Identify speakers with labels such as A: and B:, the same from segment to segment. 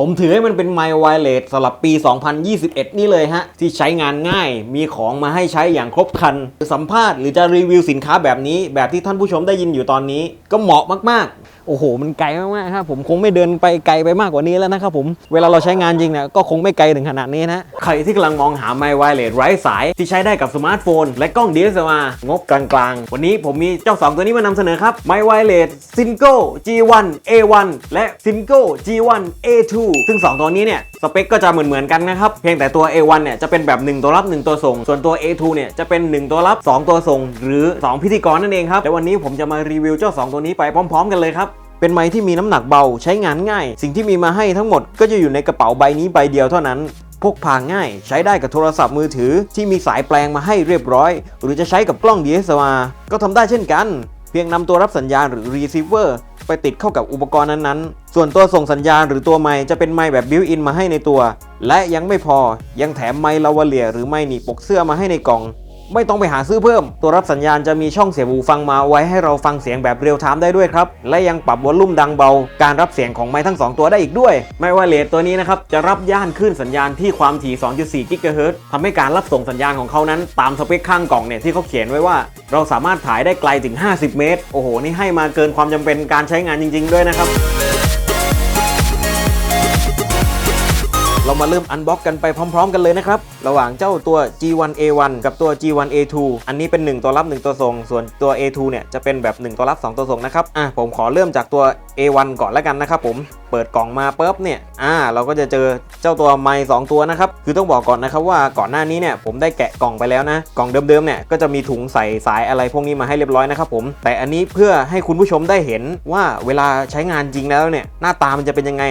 A: ผมถือให้มันเป็นไมล์ไวเลสสำหรับปี 2021 นี่เลยฮะ ที่ใช้งานง่ายมีของมาให้ใช้อย่างครบครันสัมภาษณ์หรือจะรีวิวสินค้าแบบนี้ แบบที่ท่านผู้ชมได้ยินอยู่ตอนนี้ ก็เหมาะมากๆ โอ้โห มันไกลมากๆครับผมคงไม่เดินไปไกลไปมากกว่านี้แล้วนะครับผม เวลาเราใช้งานจริงเนี่ยก็คงไม่ไกลถึงขนาดนี้นะ ใครที่กำลังมองหาไมค์ไวเลสไร้สายที่ใช้ได้กับสมาร์ทโฟน และกล้อง DSLR งบกลางๆ วันนี้ผมมีเจ้า 2 ตัวนี้มานำเสนอครับไมค์ไวเลส Singo G1 A1 และ Singo G1 A2 ซึ่ง 2 ตัวนี้เนี่ยสเปคก็จะเหมือนๆกันนะครับ เพียงแต่ตัว A1 เนี่ยจะเป็นแบบ 1 ตัวรับ 1 ตัวส่ง ส่วนตัว A2 เนี่ยจะเป็น 1 ตัวรับ 2 ตัวส่ง หรือ 2 พิธีกรนั่นเองครับ แต่วันนี้ผมจะมารีวิวเจ้า 2 ตัวนี้ไปพร้อม ๆ กันเลยครับ เป็นไม้ที่มีน้ำหนักเบาใช้งานง่าย สิ่งที่มีมาให้ทั้งหมดก็จะอยู่ในกระเป๋าใบนี้ใบเดียวเท่านั้นพกพาง่าย ใช้ได้กับโทรศัพท์มือถือ ที่มีสายแปลงมาให้เรียบร้อย หรือจะใช้กับกล้อง DSLR ก็ทำได้เช่นกัน เพียงนำตัวรับสัญญาณหรือ receiver ไปติดเข้ากับอุปกรณ์นั้นๆ ส่วนตัวส่งสัญญาณหรือตัวไมค์จะเป็นไมค์แบบ built in มาให้ในตัว และยังไม่พอยังแถมไมค์ลาวาเลียหรือไมค์หนีปกเสื้อมาให้ในกล่อง ไม่ต้องไปหาซื้อเพิ่ม ตัวรับสัญญาณจะมีช่องเสียบหูฟังมาไว้ให้เราฟังเสียงแบบเรียลไทม์ได้ด้วยครับ และยังปรับวอลลุ่มดังเบา การรับเสียงของไม้ทั้ง 2 ตัวได้อีกด้วย ไม่ว่าเลทตัวนี้นะครับจะรับย่านคลื่นสัญญาณที่ความถี่ 2.4 กิกะเฮิรตซ์ทำให้การรับส่งสัญญาณของเขานั้น ตามสเปคข้างกล่องเนี่ยที่เขาเขียนไว้ว่า เราสามารถถ่ายได้ไกลถึง 50 เมตร โอ้โห นี่ให้มาเกินความจำเป็นการใช้งานจริง ๆ ด้วยนะครับ เรามาเริ่มอันบ็อกกันไปพร้อม ๆ กันเลยนะครับ ระหว่างเจ้าตัว G1A1 กับตัว G1A2 อันนี้เป็น 1 ตัวรับ 1 ตัวส่ง ส่วนตัว A2 เนี่ยจะเป็นแบบ 1 ตัวรับ 2 ตัวส่งนะครับ อะผมขอเริ่มจากตัว A1 ก่อนแล้วกันนะครับผม เปิดกล่องมาปุ๊บเนี่ย อ่า เราก็จะเจอเจ้าตัวไม้สองตัวนะครับ คือต้องบอกก่อนนะครับว่าก่อนหน้านี้เนี่ยผมได้แกะกล่องไปแล้วนะ กล่องเดิมๆเนี่ยก็จะมีถุงใส่สายอะไรพวกนี้มาให้เรียบร้อยนะครับผม แต่อันนี้เพื่อให้คุณผู้ชมได้เห็นว่าเวลาใช้งานจริงแล้วเนี่ยหน้าตามันจะเป็นยังไง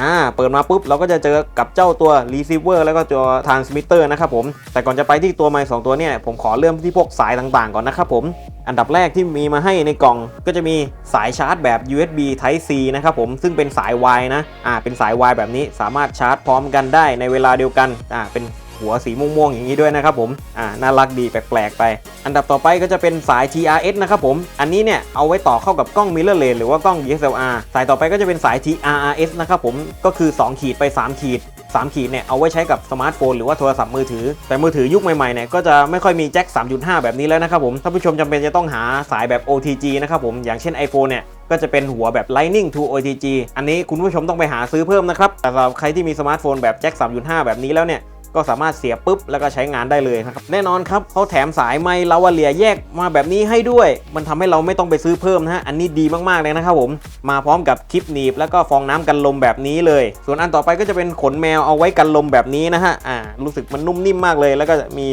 A: อ่าเปิดมาปุ๊บเราก็จะเจอกับเจ้าตัว receiver แล้วก็ตัว transmitter นะครับผม แต่ก่อนจะไปที่ตัวไมค์สองตัวเนี่ย ผมขอเริ่มที่พวกสายต่างๆ ก่อนนะครับผม อันดับแรกที่มีมาให้ในกล่องก็จะมีสายชาร์จแบบ USB Type C นะครับผม ซึ่งเป็นสาย Y นะ อ่า เป็นสาย Y แบบนี้สามารถชาร์จพร้อมกันได้ในเวลาเดียวกัน อ่า เป็น หัวสีม่วงๆอย่างนี้ด้วยนะครับผมอ่าน่ารักดีแปลกๆไป อันดับต่อไปก็จะเป็นสาย TRS นะครับผม อันนี้เนี่ยเอาไว้ต่อเข้ากับกล้อง mirrorless หรือว่ากล้อง DSLR สายต่อไปก็จะเป็นสาย TRRS นะครับผมก็คือ 2 ขีดไป 3 ขีด3 ขีดเนี่ยเอาไว้ใช้กับสมาร์ทโฟนหรือว่าโทรศัพท์มือถือ แต่มือถือยุคใหม่ๆเนี่ยก็จะไม่ค่อยมีแจ็ค 3.5 แบบนี้แล้วนะครับผมถ้าผู้ชมจำเป็นจะต้องหาสายแบบ OTG นะครับผมอย่างเช่น iPhone เนี่ยก็จะเป็นหัวแบบ Lightning to OTG อันนี้คุณผู้ชมต้องไปหาซื้อเพิ่มนะครับแต่สำหรับใครที่มีสมาร์ทโฟนแบบแจ็ค 3.5 แบบนี้แล้วเนี่ย ก็สามารถเสียบปุ๊บแล้วก็ใช้งานได้เลยนะครับแน่นอนครับเขาแถมสายไมค์ลาวาเลียแยกมาแบบนี้ให้ด้วย มันทำให้เราไม่ต้องไปซื้อเพิ่มนะฮะอันนี้ดีมากๆเลยนะครับผมมาพร้อมกับคลิปหนีบแล้วก็ฟองน้ำกันลมแบบนี้เลย ส่วนอันต่อไปก็จะเป็นขนแมวเอาไว้กันลมแบบนี้นะฮะอ่ารู้สึกมันนุ่มนิ่มมากเลย แล้วก็มี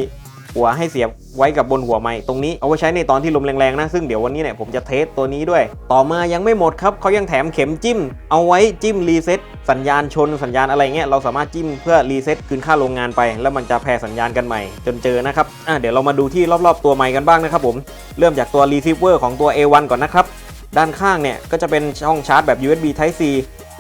A: หัวให้เสียบไว้กับบนหัวไม้ตรงนี้เอาไว้ใช้ในตอนที่ลมแรงๆนะ ซึ่งเดี๋ยววันนี้เนี่ยผมจะเทสตัวนี้ด้วย ต่อมายังไม่หมดครับเขายังแถมเข็มจิ้ม เอาไว้จิ้มรีเซ็ตสัญญาณชนสัญญาณอะไรเงี้ยเราสามารถจิ้มเพื่อรีเซ็ตคืนค่าโรงงานไป แล้วมันจะแพร่สัญญาณกันใหม่ จนเจอนะครับอะเดี๋ยวเรามาดูที่รอบๆตัวไมค์กันบ้างนะครับผมเริ่มจากตัว receiver ของตัว A1 ก่อนนะครับด้านข้างเนี่ยก็จะเป็นช่องชาร์จแบบ USB Type C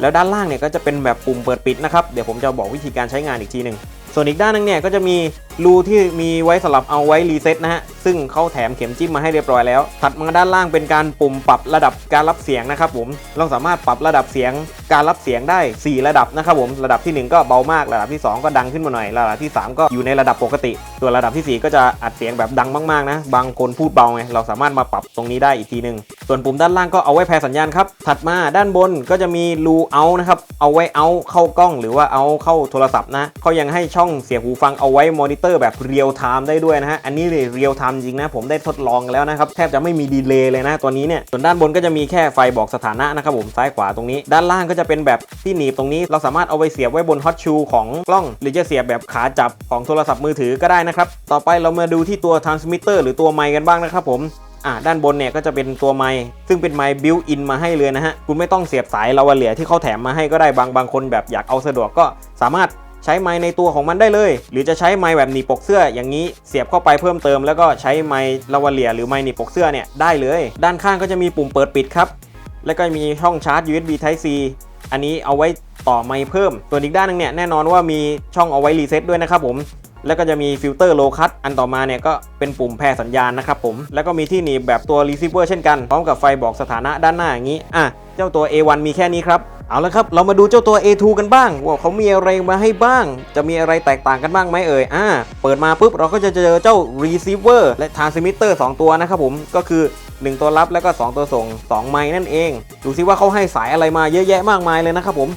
A: แล้วด้านล่างเนี่ยก็จะเป็นแบบปุ่มเปิดปิดนะครับเดี๋ยวผมจะบอกวิธีการใช้งานอีกทีหนึ่งส่วนอีกด้านนึงเนี่ยก็จะมี รูที่มีไว้สำหรับเอาไว้รีเซ็ตนะฮะ ซึ่งเขาแถมเข็มจิ้มมาให้เรียบร้อยแล้ว ถัดมาด้านล่างเป็นการปุ่มปรับระดับการรับเสียงนะครับผม เราสามารถปรับระดับเสียงการรับเสียงได้ 4 ระดับนะครับผม ระดับทีหนึ่1 ก็เบามาก ระดับที่ 2 ก็ดังขึ้นมาหน่อย ระดับที่ 3 ก็อยู่ในระดับปกติส่วนระดับทีสี่ 4 ก็จะอัดเสียงแบบดังมากๆนะ บางคนพูดเบาไง เราสามารถมาปรับตรงนี้ได้อีกทีหนึ่งส่วนปุ่มด้านล่างก็เอาไว้แพร่สัญญาณครับ ถัดมาด้านบนก็จะมีรูเอานะครับ เอาไว้เอาเข้ากล้อง หรือว่าเอาเข้าโทรศัพท์นะเขายังให้ช่องเสียบหูฟังเอาไว้มอนิเตอร์แบบเรียลไทม์ได้ด้วยนะฮะ อันนี้เรียลไทม์จริงนะ ผมได้ทดลองแล้วนะครับ แทบจะไม่มีดีเลย์เลยนะตัวนี้เนี่ย ส่วนด้านบนก็จะมีแค่ไฟบอกสถานะนะครับผม ซ้ายขวาตรงนี้ ด้านล่างก็จะเป็นแบบที่หนีบตรงนี้ เราสามารถเอาไปเสียบไว้บนฮอตชูของกล้อง หรือจะเสียบแบบขาจับของโทรศัพท์มือถือก็ได้นะครับ ต่อไปเรามาดูที่ตัว transmitter หรือตัวไมค์กันบ้างนะครับผมอ่าด้านบนเนี่ยก็จะเป็นตัวไมค์ซึ่งเป็นไมค์บิวอินมาให้เลยนะฮะ คุณไม่ต้องเสียบสายลาวาเลียที่เขาแถมมาให้ก็ได้บางบางคนแบบอยากเอาสะดวกก็สามารถ ใช้ไมค์ในตัวของมันได้เลย หรือจะใช้ไมค์แบบหนีปกเสื้ออย่างนี้เสียบเข้าไปเพิ่มเติมแล้วก็ใช้ไมค์ลาวาเลียหรือไมค์หนีปกเสื้อเนี่ยได้เลย ด้านข้างก็จะมีปุ่มเปิดปิดครับ แล้วก็มีช่องชาร์จ USB Type C อันนี้เอาไว้ต่อไมค์เพิ่มส่วนอีกด้านหนึงเนี่ยแน่นอนว่ามีช่องเอาไว้รีเซ็ตด้วยนะครับผมแล้วก็จะมีฟิลเตอร์โลคัตอันต่อมาเนี่ยก็เป็นปุ่มแพร่สัญญาณนะครับผม แล้วก็มีที่หนีบแบบตัว receiver เช่นกัน พร้อมกับไฟบอกสถานะด้านหน้าอย่างนี้ อะ เจ้าตัว A1 มีแค่นี้ครับ เอาละครับ เรามาดูเจ้าตัว A2 กันบ้าง ว่าเขามีอะไรมาให้บ้าง จะมีอะไรแตกต่างกันบ้างไหมเอ่ย อ่า เปิดมาปุ๊บเราก็จะเจอเจ้า receiver และ transmitter 2 ตัวนะครับผม ก็คือ 1 ตัวรับแล้วก็ 2 ตัวส่ง 2 ไม้นั่นเอง ดูซิว่าเขาให้สายอะไรมาเยอะแยะมากมายเลยนะครับผม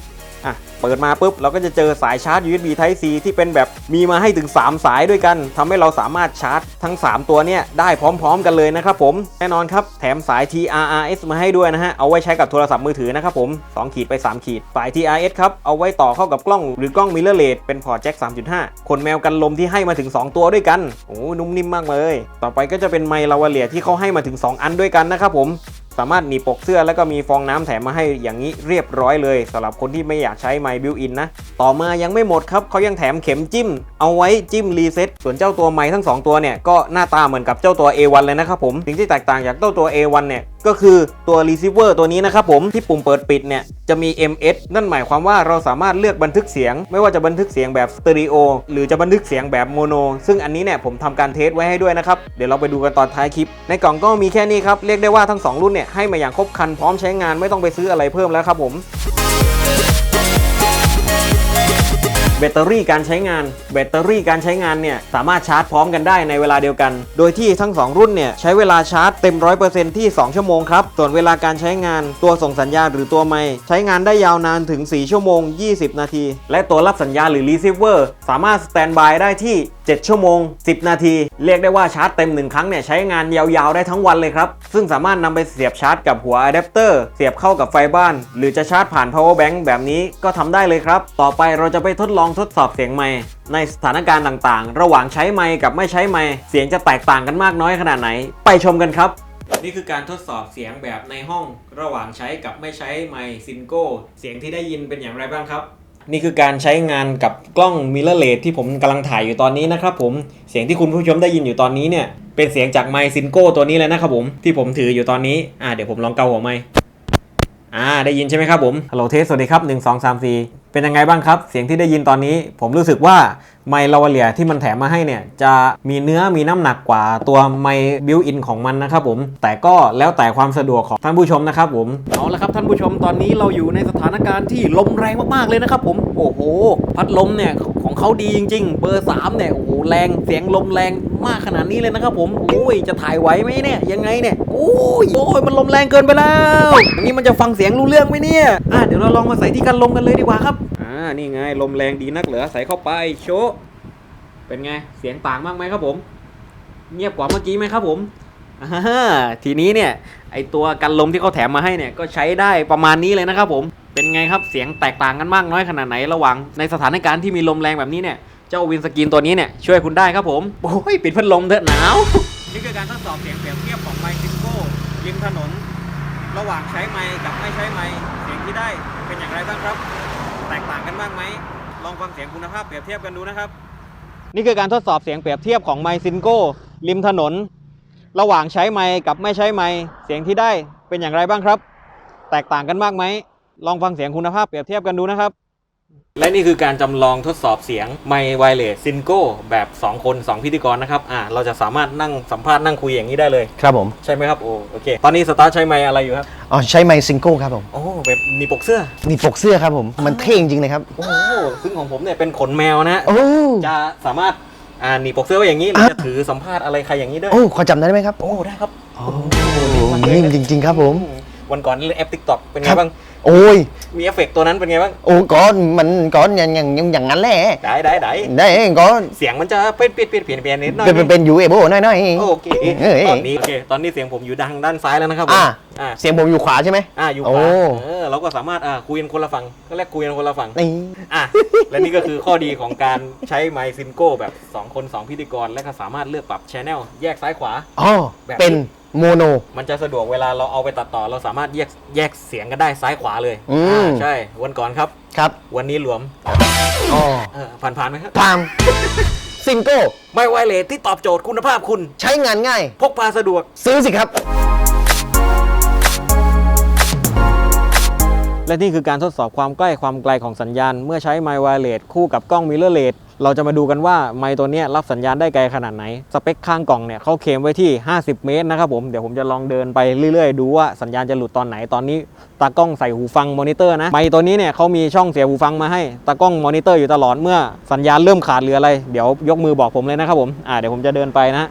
A: อะเปิดมาปุ๊บเราก็จะเจอสายชาร์จ USB Type C ที่เป็นแบบมีมาให้ถึง 3 สายด้วยกันทำให้เราสามารถชาร์จทั้ง 3 ตัวเนี่ยได้พร้อม ๆ กันเลยนะครับผมแน่นอนครับแถมสาย TRRS มาให้ด้วยนะฮะเอาไว้ใช้กับโทรศัพท์มือถือนะครับผม2ขีดไป 3 ขีดสาย TRS ครับเอาไว้ต่อเข้ากับกล้องหรือกล้อง mirrorless เป็นพอร์ตแจ็ค3.5ขนแมวกันลมที่ให้มาถึง 2 ตัวด้วยกันโอ้นุ่มนิ่มมากเลย ต่อไปก็จะเป็นไมค์ลาวาเลียที่เขาให้มาถึง 2 อันด้วยกันนะครับผม สามารถหนีปกเสื้อแล้วก็มีฟองน้ำแถมมาให้อย่างนี้เรียบร้อยเลยสำหรับคนที่ไม่อยากใช้ไมบิวอินนะ ต่อมายังไม่หมดครับเขายังแถมเข็มจิ้ม เอาไว้จิ้มรีเซ็ตส่วนเจ้าตัวไม้ทั้ง 2 ตัวเนี่ยก็หน้าตาเหมือนกับเจ้าตัว A1 เลยนะครับผมสิ่งที่แตกต่างจากเจ้าตัว A1 เนี่ย ก็คือตัว receiver ตัวนี้นะครับผมที่ปุ่มเปิดปิดเนี่ยจะมี MS นั่นหมายความว่าเราสามารถเลือกบันทึกเสียง ไม่ว่าจะบันทึกเสียงแบบสเตอริโอหรือจะบันทึกเสียงแบบโมโนซึ่งอันนี้เนี่ยผมทำการเทสไว้ให้ด้วยนะครับ เดี๋ยวเราไปดูกันตอนท้ายคลิป ในกล่องก็มีแค่นี้ครับ เรียกได้ว่าทั้งสองรุ่นเนี่ยให้มาอย่างครบครันพร้อมใช้งานไม่ต้องไปซื้ออะไรเพิ่มแล้วครับผม บตเตอรี่การใช้งาน แบตเตอรี่การใช้งานเนี่ยสามารถชาร์จพร้อมกันได้ในเวลาเดียวกัน โดยที่ทั้ง 2 รุ่นเนี่ยใช้เวลาชาร์จเต็ม 100%ที่ 2 ชั่วโมงครับ ส่วนเวลาการใช้งานตัวส่งสัญญาณหรือตัวไม้ใช้งานได้ยาวนานถึง 4 ชั่วโมง 20 นาที และตัวรับสัญญาณหรือรีเซิร์ฟเวอร์สามารถสแตนบายได้ที่7 ชั่วโมง 10 นาที เรียกได้ว่าชาร์จเต็ม 1 ครั้งเนี่ยใช้งานยาวๆได้ทั้งวันเลยครับ ซึ่งสามารถนำไปเสียบชาร์จกับหัวอะแดปเตอร์เสียบเข้ากับไฟบ้าน หรือจะชาร์จผ่าน power bank แบบนี้ก็ทำได้เลยครับ ต่อไปเราจะไปทดลองทดสอบเสียงไมค์ในสถานการณ์ต่างๆ ระหว่างใช้ไมค์กับไม่ใช้ไมค์เสียงจะแตกต่างกันมากน้อยขนาดไหน ไปชมกันครับนี่คือการทดสอบเสียงแบบในห้อง ระหว่างใช้กับไม่ใช้ไมค์ซินโก้เสียงที่ได้ยินเป็นอย่างไรบ้างครับ นี่คือการใช้งานกับกล้องมิเ r อร์เลที่ผมกำลังถ่ายอยู่ตอนนี้นะครับผมเสียงที่คุณผู้ชมได้ยินอยู่ตอนนี้เนี่ยเป็นเสียงจากไมซินโก้ตัวนี้เลยนะครับผมที่ผมถืออยู่ตอนนี้อ่าเดี๋ยวผมลองเกาหัวไมอ่าได้ยินใช่ไหมครับผมฮัลโหลเทสสวัสดีครับ 1 2 3 4 เป็นยังไงบ้างครับ เสียงที่ได้ยินตอนนี้ ผมรู้สึกว่าไมค์ลาวาเลียที่มันแถมมาให้เนี่ย จะมีเนื้อมีน้ำหนักกว่าตัวไมค์บิวอินของมันนะครับผม แต่ก็แล้วแต่ความสะดวกของท่านผู้ชมนะครับผม เอาละครับท่านผู้ชมตอนนี้เราอยู่ในสถานการณ์ที่ลมแรงมากๆเลยนะครับผม โอ้โห พัดลมเนี่ย ของเขาดีจริง ๆ เบอร์3เนี่ยโอ้โหแรงเสียงลมแรงมากขนาดนี้เลยนะครับผมโอ้ยจะถ่ายไหวไหมเนี่ยยังไงเนี่ยโอ้ยโอ้ยมันลมแรงเกินไปแล้วอย่างนี้มันจะฟังเสียงรู้เรื่องไหมเนี่ยอะเดี๋ยวเราลองมาใส่ที่กันลมกันเลยดีกว่าครับอ่านี่ไงลมแรงดีนักเหรอใส่เข้าไปโชะเป็นไงเสียงต่างมากไหมครับผม เงียบกว่าเมื่อกี้ไหมครับผมทีนี้เนี่ยไอตัวกันลมที่เขาแถมมาให้เนี่ยก็ใช้ได้ประมาณนี้เลยนะครับผม เป็นไงครับเสียงแตกต่างกันมากน้อยขนาดไหนระหว่างในสถานการณ์ที่มีลมแรงแบบนี้เนี่ยเจ้าวินสกรีนตัวนี้เนี่ยช่วยคุณได้ครับผมโอ้ยปิดพัดลมเถอะหนาวนี่คือการทดสอบเสียงเปรียบเทียบของไมค์ซิโก้ริมถนน ระหว่างใช้ไมค์กับไม่ใช้ไมค์เสียงที่ได้เป็นอย่างไรบ้างครับ แตกต่างกันบ้างไหมลองฟังเสียงคุณภาพเปรียบเทียบกันดูนะครับ นี่คือการทดสอบเสียงเปรียบเทียบของไมค์ซินโก้ริมถนน ระหว่างใช้ไมค์กับไม่ใช้ไมค์เสียงที่ได้เป็นอย่างไรบ้างครับ แตกต่างกันมากไหม ลองฟังเสียงคุณภาพเปรียบเทียบกันดูนะครับ และนี่คือการจำลองทดสอบเสียงไมค์ไวเลสซินโก้แบบ 2 คน 2 พิธีกรนะครับอ่าเราจะสามารถนั่งสัมภาษณ์นั่งคุยอย่างนี้ได้เลย
B: ครับผม
A: ใช่ไหมครับโอโอเค ตอนนี้สตาร์ทใช้ไมค์อะไรอยู่ครับ
B: อ๋อใช้ไมค์ซิงเกิลครับผม
A: โอ้แบบมีปกเสื้อ
B: นี่ปกเสื้อครับผมมันเท่จริงๆเลยครับ
A: โอ้ซึ่งของผมเนี่ยเป็นขนแมวนะ
B: โอ้
A: จะสามารถอ่าหนีบปกเสื้อไว้อย่างนี้หรือจะถือสัมภาษณ์อะไรใครอย่างนี้ด้วย
B: โอ้ขอจำได้ไหมครับ
A: โอ้ได้ครับ
B: โอ้นิ่มจริง ๆ ครับผม
A: วันก่อนเล่นแอปติ๊กต็อกเป็นไง
B: ครับ
A: บ้าง
B: โอ้ย
A: มีเอฟเฟกต์ตัวนั้นเป็นไงบ้าง
B: โอ้ก็มันก็อย่างอย่างอย่างอย่างนั้นแหละ
A: ได้ได้ได้
B: ได้ก็
A: เสียงมันจะเป็นเปลี่ยนเปลี่ยนเปลี่ยนเปลี่ยนนิดหน่อย
B: เป็นเป็นเป็นยูเอโบหน่อย
A: โอเค
B: เอ้ย
A: ตอนนี้โอเคตอนนี้เสียงผมอยู่ดังด้านซ้ายแล้วนะครับผม
B: อ่า
A: อ่า
B: ๆเสียงผมอยู่ขวาใช่ไหม
A: อ่าอยู่ข
B: โอ้
A: วาเออเราก็สามารถอ่าคุยกันคนละฝั่งก็เรียกคุยกันคนละฝั่ง
B: นี่
A: อะและนี่ก็คือข้อดีของการใช้ไมค์ซินโก้แบบ 2 คน 2 พิธีกรและก็สามารถเลือกปรับชแนลแยกซ้ายขวา
B: อ๋อ
A: แบบนี้
B: เป็น โมโน
A: มันจะสะดวกเวลาเราเอาไปตัดต่อ เราสามารถแยกแยกเสียงกันได้ซ้ายขวาเลย
B: อืม
A: อ่าใช่ วันก่อนครับ
B: ครับ
A: วันนี้หลวม
B: อ๋อ
A: เออผ่านผ่านไหมครับ
B: พามซิงเกิล
A: ไม่ไวเลสที่ตอบโจทย์คุณภาพคุณ
B: ใช้งานง่าย
A: พกพาสะดวก
B: ซื้อสิครับ
A: และนี่คือการทดสอบความใกล้ความไกลของสัญญาณ เมื่อใช้ไมค์ไวเลสคู่กับกล้องมิเรอร์เลส เราจะมาดูกันว่าไมค์ตัวนี้รับสัญญาณได้ไกลขนาดไหน สเปคข้างกล่องเนี่ยเขาเคลมไว้ที่ 50 เมตรนะครับผม เดี๋ยวผมจะลองเดินไปเรื่อยๆ ดูว่าสัญญาณจะหลุดตอนไหน ตอนนี้ตากล้องใส่หูฟังมอนิเตอร์นะ ไมค์ตัวนี้เนี่ยเขามีช่องเสียบหูฟังมาให้ ตากล้องมอนิเตอร์อยู่ตลอด เมื่อสัญญาณเริ่มขาดหรืออะไร เดี๋ยวยกมือบอกผมเลยนะครับผม อ่าเดี๋ยวผมจะเดินไปนะ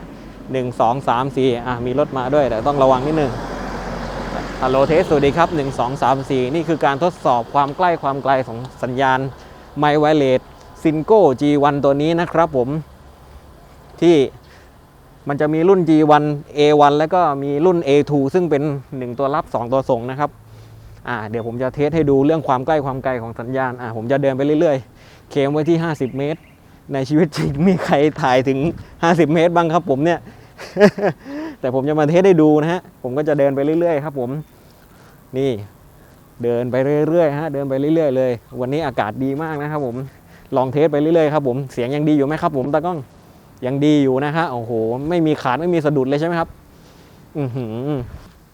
A: หนึ่งสองสามสี่อะมีรถมาด้วยแต่ต้องระวังนิดนึงฮัลโหลเทสสวัสดีครับ 1 2 3 4 นี่คือการทดสอบความใกล้ความไกลของสัญญาณไมไวเลส ซินโก้ G1 ตัวนี้นะครับผมที่มันจะมีรุ่น G1 A1 แล้วก็มีรุ่น A2 ซึ่งเป็น 1 ตัวรับ 2 ตัวส่งนะครับอ่าเดี๋ยวผมจะเทสให้ดูเรื่องความใกล้ความไกลของสัญญาณอ่าผมจะเดินไปเรื่อยๆ เคมไว้ที่ 50 เมตร ในชีวิตจริงมีใครถ่ายถึง 50 เมตรบ้างครับผมเนี่ย แต่ผมจะมาเทสให้ดูนะฮะ ผมก็จะเดินไปเรื่อยๆ ครับผม นี่ เดินไปเรื่อยๆฮะ เดินไปเรื่อยๆ เลย วันนี้อากาศดีมากนะครับผม ลองเทสไปเรื่อยๆครับผมเสียงยังดีอยู่ไหมครับ ผมตากล้องยังดีอยู่นะฮะโอ้โห ไม่มีขาดไม่มีสะดุดเลยใช่ไหมครับ อือหือ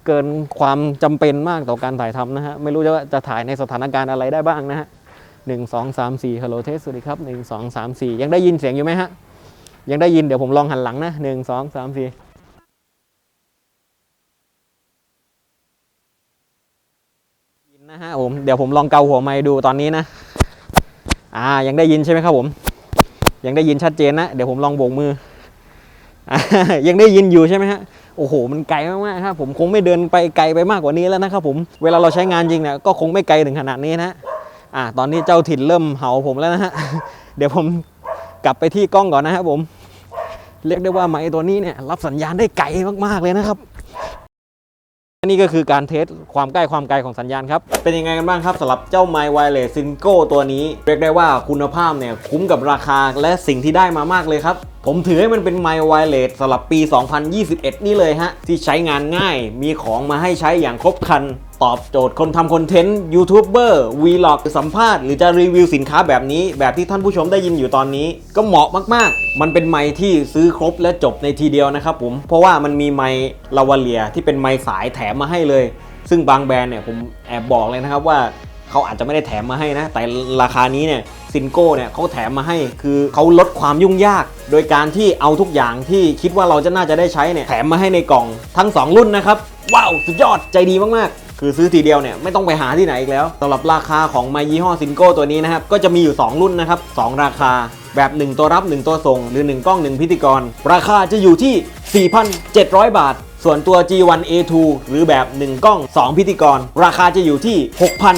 A: เกินความจำเป็นมากต่อการถ่ายทำนะฮะไม่รู้จะจะถ่ายในสถานการณ์อะไรได้บ้างนะฮะหนึ่งสองสามสี่ฮัลโหลเทสสวัสดีครับหนึ่งสองสามสี่ยังได้ยินเสียงอยู่ไหมฮะยังได้ยินเดี๋ยวผมลองหันหลังนะหนึ่งสองสามสี่ยินนะฮะผมเดี๋ยวผมลองเกาหัวไม้ดูตอนนี้นะ อ่ายังได้ยินใช่ไหมครับผม ยังได้ยินชัดเจนนะ เดี๋ยวผมลองโบกมืออยังได้ยินอยู่ใช่ไหมฮะโอ้โห มันไกลมากๆครับผมคงไม่เดินไปไกลไปมากกว่านี้แล้วนะครับผม เวลาเราใช้งานจริงเนี่ยก็คงไม่ไกลถึงขนาดนี้นะอ่า ตอนนี้เจ้าถิ่นเริ่มเห่าผมแล้วนะฮะ เดี๋ยวผมกลับไปที่กล้องก่อนนะครับผม เรียกได้ว่าไม้ตัวนี้เนี่ยรับสัญญาณได้ไกลมากๆเลยนะครับ นี่ก็คือการเทสความใกล้ความไกลของสัญญาณครับ เป็นยังไงกันบ้างครับสำหรับเจ้า My Wireless Synco ตัวนี้ เรียกได้ว่าคุณภาพเนี่ยคุ้มกับราคาและสิ่งที่ได้มามากเลยครับ ผมถือให้มันเป็น My Wireless สำหรับปี 2021 นี่เลยฮะ ที่ใช้งานง่ายมีของมาให้ใช้อย่างครบครัน ตอบโจทย์คนทำคอนเทนต์ยูทูบเบอร์วีล็อกสัมภาษณ์หรือจะรีวิวสินค้าแบบนี้ แบบที่ท่านผู้ชมได้ยินอยู่ตอนนี้ ก็เหมาะมากๆ มันเป็นไมค์ที่ซื้อครบและจบในทีเดียวนะครับผม เพราะว่ามันมีไมค์ลาวาเลียที่เป็นไมค์สายแถมมาให้เลย ซึ่งบางแบรนด์เนี่ยผมแอบบอกเลยนะครับว่าเขาอาจจะไม่ได้แถมมาให้นะ แต่ราคานี้เนี่ยซินโก้เนี่ยเขาแถมมาให้ คือเขาลดความยุ่งยาก โดยการที่เอาทุกอย่างที่คิดว่าเราจะน่าจะได้ใช้เนี่ยแถมมาให้ในกล่องทั้ง 2 รุ่นนะครับ ว้าว สุดยอดใจดีมาก ๆ คือซื้อทีเดียวเนี่ยไม่ต้องไปหาที่ไหนอีกแล้วสำหรับราคาของไมยี่ห้อซินโก้ตัวนี้นะครับก็จะมีอยู่ 2 รุ่นนะครับ 2 ราคาแบบ 1 ตัวรับ 1 ตัวส่ง หรือ 1 กล้อง 1 พิธีกร ราคาจะอยู่ที่ 4,700 บาท ส่วนตัว G1A2 หรือแบบ 1 กล้อง 2 พิธีกร ราคาจะอยู่ที่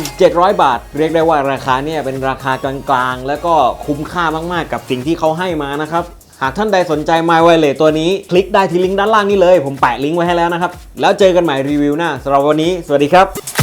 A: 6,700 บาท เรียกได้ว่าราคาเนี่ยเป็นราคากลางๆ แล้วก็คุ้มค่ามากๆ กับสิ่งที่เขาให้มานะครับ หากท่านใดสนใจ My w i r e l e s ตัวนี้ คลิกได้ที่ลิงก์ด้านล่างนี้เลย ผมแปะลิงก์ไว้ให้แล้วนะครับ แล้วเจอกันใหม่รีวิวหน้าสำหรับวันนี้ สวัสดีครับ